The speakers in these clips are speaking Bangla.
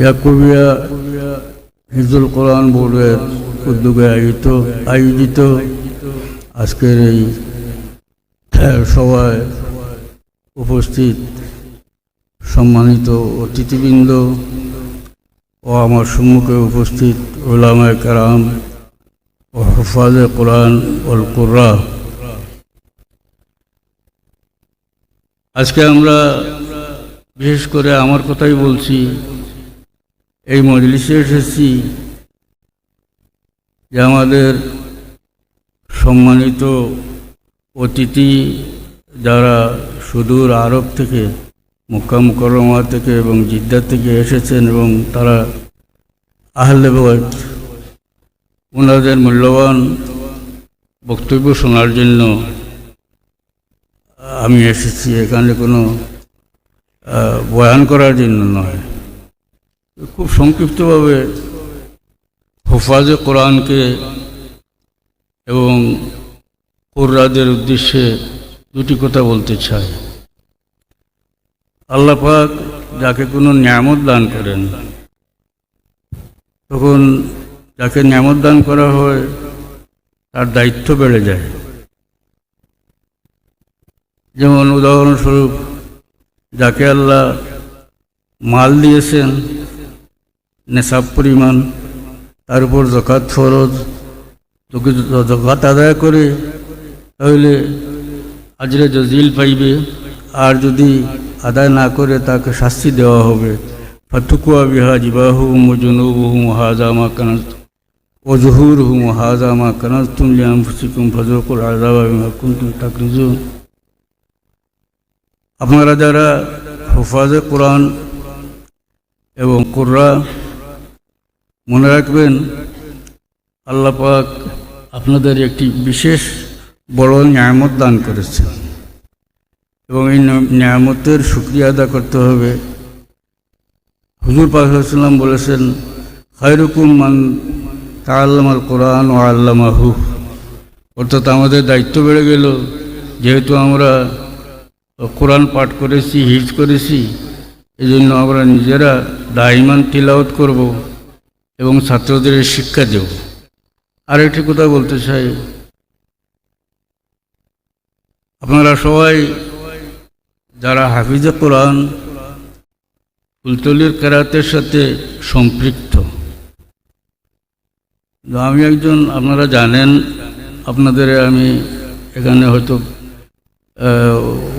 ইয়াকুবিয়া হিজুল কোরআন বোর্ডের উদ্যোগে আয়োজিত আয়োজিত আজকের এই সভায় উপস্থিত সম্মানিত অতিথিবৃন্দ ও আমার সম্মুখে উপস্থিত ওলামায় কারাম ও হফাজে কোরআন ওল কুর্রা। আজকে আমরা বিশেষ করে আমার কথাই বলছি এই মজলিসে এসেছি যে আমাদের সম্মানিত অতিথি যারা সুদূর আরব থেকে, মক্কা মুকরমা থেকে এবং জিদ্দা থেকে এসেছেন এবং তারা আহলে ওনাদের মূল্যবান বক্তব্য শোনার জন্য আমি এসেছি। এখানে কোনো বয়ান করার জন্য নয়। খুব সংক্ষিপ্তভাবে হুফাজে কোরআনকে এবং কোররাদের উদ্দেশ্যে দুটি কথা বলতে চাই। আল্লাহ পাক যাকে কোনো নিয়ামত দান করেন, তখন যাকে নিয়ামত দান করা হয়, তার দায়িত্ব বেড়ে যায়। যেমন উদাহরণস্বরূপ, যাকে আল্লাহ মাল দিয়েছেন নেশাব পরিমাণ, তার উপর জকাত ফরজ তোকে জকাত আদায় করে, তাহলে আজরে জজিল পাইবে। আর যদি আদায় না করে, তাকে শাস্তি দেওয়া হবে। ফাতুকুয়া বিহা জিবাহু মজনুবহু হাজামা জহুর হুম হাজামা কানাজ তুম লিয়াম ফুসিকুম ফজকুল আজাবা বিমা কুন্তুম তাকরিজুন আপনারা যারা হুফাজে কোরআন এবং কোররা মনে রাখবেন, আল্লাহ পাক আপনাদের একটি বিশেষ বড় নিয়ামত দান করেছেন। এবং এই নিয়ামতের শুক্রিয়া আদা করতে হবে। হুজুর পাকাম বলেছেন, খায়রুকুম মান তাল্লামাল কোরআন ও আল্লামাহু। অর্থাৎ আমাদের দায়িত্ব বেড়ে গেল, যেহেতু আমরা কোরআন পাঠ করেছি, হিজ করেছি এই জন্য আমরা নিজেরা দাইমান তিলাওত করব। এবং ছাত্রদের শিক্ষা দেব। আর একটি কথা বলতে চাই। আপনারা সবাই যারা হাফিজে কোরআন, ফুলতলির কেরাতের সাথে সম্পৃক্ত আমি একজন, আপনারা জানেন, আপনাদের আমি এখানে হয়তো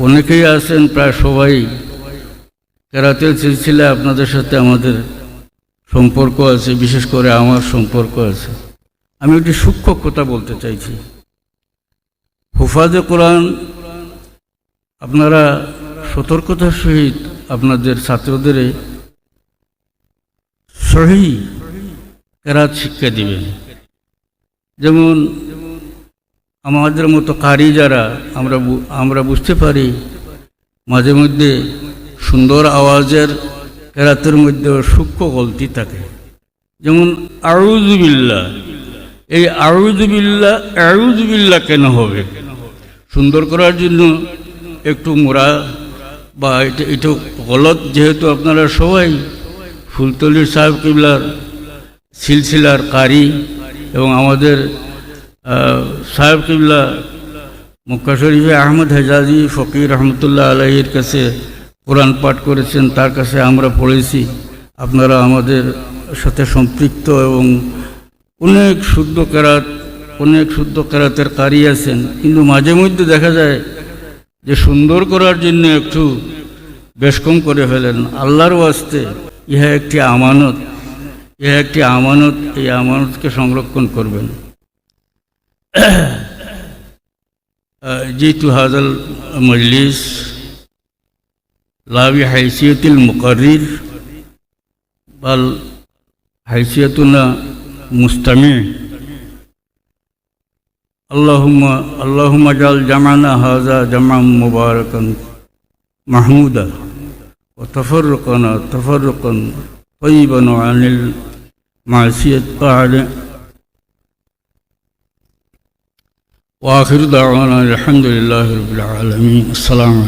অনেকেই আছেন, প্রায় সবাই কেরাতের সিলসিলে আপনাদের সাথে আমাদের সম্পর্ক আছে, বিশেষ করে আমার সম্পর্ক আছে। আমি একটি সূক্ষ্ম কথা বলতে চাইছি। হুফাজে কোরআন, আপনারা সতর্কতার সহিত আপনাদের ছাত্রদের সহি কেরাত শিক্ষা দিবেন। যেমন আমাদের মতো কারি যারা, আমরা আমরা বুঝতে পারি মাঝে মধ্যে সুন্দর আওয়াজের কেরাতের মধ্যে সূক্ষ্ম গলতি থাকে। যেমন আউজুবিল্লা এই আউজুবিল্লা আউজুবিল্লা কেন হবে? সুন্দর করার জন্য একটু মোড়া বা এটা একটু গলত যেহেতু আপনারা সবাই ফুলতলির সাহেব কিবলার সিলসিলার কারি এবং আমাদের সাহেব কিবলা মক্কা শরীফে আহমদ হেজাজি ফকির রহমতুল্লাহ আলহির কাছে কোরআন পাঠ করেছেন, তার কাছে আমরা পড়েছি, আপনারা আমাদের সাথে সম্পৃক্ত এবং অনেক শুদ্ধ কেরাত, অনেক শুদ্ধ কেরাতের কারি আছেন। কিন্তু মাঝে মধ্যে দেখা যায় যে সুন্দর করার জন্য একটু বেশ কম করে ফেলেন। আল্লাহর ওয়াস্তে ইহা একটি আমানত, ইহা একটি আমানত, এই আমানতকে সংরক্ষণ করবেন। যেহেতু হাজাল মজলিস لا بحيثية المقرر بل حيثيتنا مستمع. اللهم اللهم اجعل جمعنا هذا جمعا مباركا محمودا وتفرقنا تفرقا طيبا عن المعصية بعد وآخر دعوانا الحمد لله رب العالمين السلام